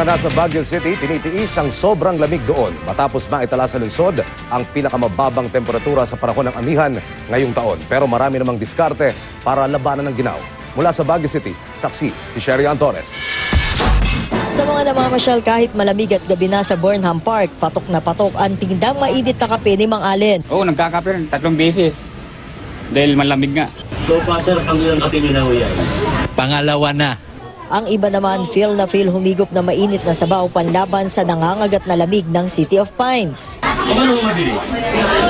Mga nasa Baguio City, tinitiis ang sobrang lamig doon matapos maitala sa lungsod ang pinakamababang temperatura sa panahon ng amihan ngayong taon. Pero marami namang diskarte para labanan ng ginaw. Mula sa Baguio City, saksi si Sherry Torres. Sa mga namamasyal kahit malamig at gabi na sa Burnham Park, patok na patok ang tingdang mainit na kape ni Mang Allen. Oo, nagkakape rin. Tatlong beses. Dahil malamig nga. So far, sir, ang ilang kape ni yan. Pangalawa na. Ang iba naman feel na feel humigop na mainit na sabaw panlaban sa nangangagat na lamig ng City of Pines.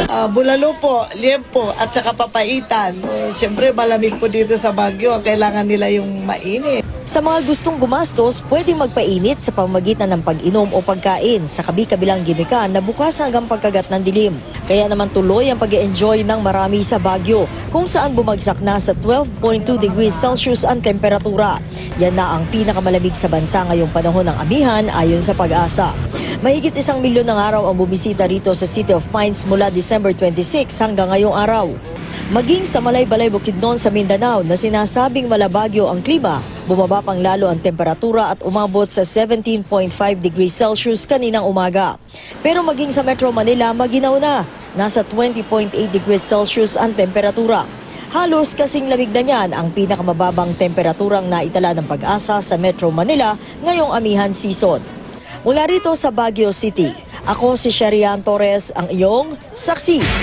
Ah, bulalo po, liempo, at saka papaitan. Uh, Siyempre, malamig po dito sa Baguio. Kailangan nila yung mainit. Sa mga gustong gumastos, pwedeng magpainit sa pamagitan ng pag-inom o pagkain sa kabi-kabilang gimikan na bukas hanggang pagkagat ng dilim. Kaya naman tuloy ang pag enjoy ng marami sa Baguio, kung saan bumagsak na sa 12.2 degrees Celsius ang temperatura. Yan na ang pinakamalamig sa bansa ngayong panahon ng amihan ayon sa pag-asa. Mahigit isang milyon ng araw ang bumisita rito sa City of Pines mula December 26 hanggang ngayong araw. Maging sa Malay-Balay Bukidnon sa Mindanao na sinasabing malabagyo ang klima, bumaba pang lalo ang temperatura at umabot sa 17.5 degrees Celsius kaninang umaga. Pero maging sa Metro Manila, maginaw na. Nasa 20.8 degrees Celsius ang temperatura. Halos kasing lamig na niyan ang pinakamababang temperaturang naitala ng pag-asa sa Metro Manila ngayong amihan season. Mula rito sa Baguio City, ako si Sherian Torres, ang iyong saksi.